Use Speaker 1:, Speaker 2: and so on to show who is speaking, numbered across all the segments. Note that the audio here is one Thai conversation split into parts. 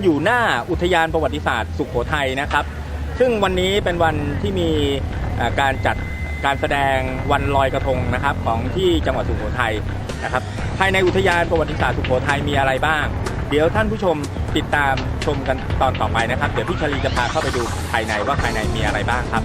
Speaker 1: นอยู่หน้าอุทยานประวัติศาสตร์สุขโขทัยนะครับ ซึ่งวันนี้เป็นวันที่มีการจัดการแสดงวันลอยกระทงนะครับของที่จังหวัดสุโขทัยนะครับ ภายในอุทยานประวัติศาสตร์สุโขทัยมีอะไรบ้าง เดี๋ยวท่านผู้ชมติดตามชมกันตอนต่อไปนะครับ เดี๋ยวพี่ชลีจะพาเข้าไปดูภายในว่าภายในมีอะไรบ้างครับ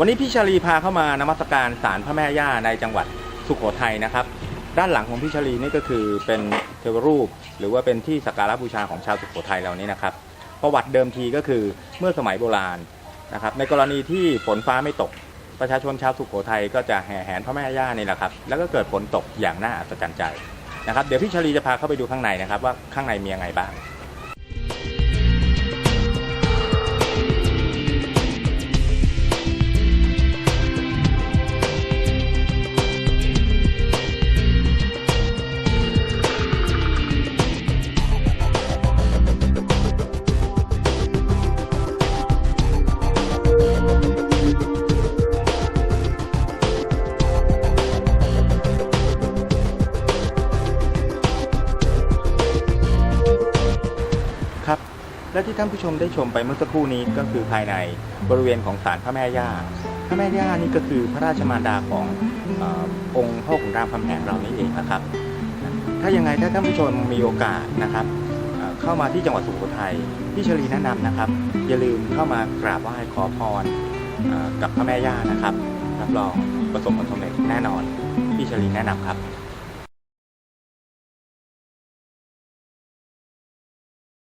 Speaker 1: วันนี้พี่ชลีพาเข้ามานมัสการศาลพระแม่ย่าในจังหวัดสุโขทัยนะครับ ด้านหลังของพี่ชลีนี่ก็คือเป็นเทวรูป หรือว่าเป็นที่สักการะบูชาของชาวสุโขทัยเรานี้นะครับ ประวัติเดิมทีก็คือเมื่อสมัยโบราณนะครับ ในกรณีที่ฝนฟ้าไม่ตก ประชาชนชาวสุโขทัยก็จะแห่แหนพระแม่ย่านี่แหละครับ แล้วก็เกิดฝนตกอย่างน่าอัศจรรย์ใจนะครับ เดี๋ยวพี่ชลีจะพาเข้าไปดูข้างในนะครับว่าข้างในมียังไงบ้าง และที่ท่านผู้ชมได้ชมไปเมื่อสักครู่นี้ก็คือภายในบริเวณของศาลพระแม่ย่า พระแม่ย่านี่ก็คือพระราชมารดาของอองค์พ่อขุนรามคำแหงเรานี่เองนะครับ ถ้ายังไงถ้าท่านผู้ชมมีโอกาสนะครับเข้ามาที่จังหวัดสุโขทัยพี่ชลีแนะนำนะครับ อย่าลืมเข้ามากราบไหว้ขอพรกับพระแม่ย่านะครับรับรองประสบผลสำเร็จแน่นอนพี่ชลีแนะนำครับ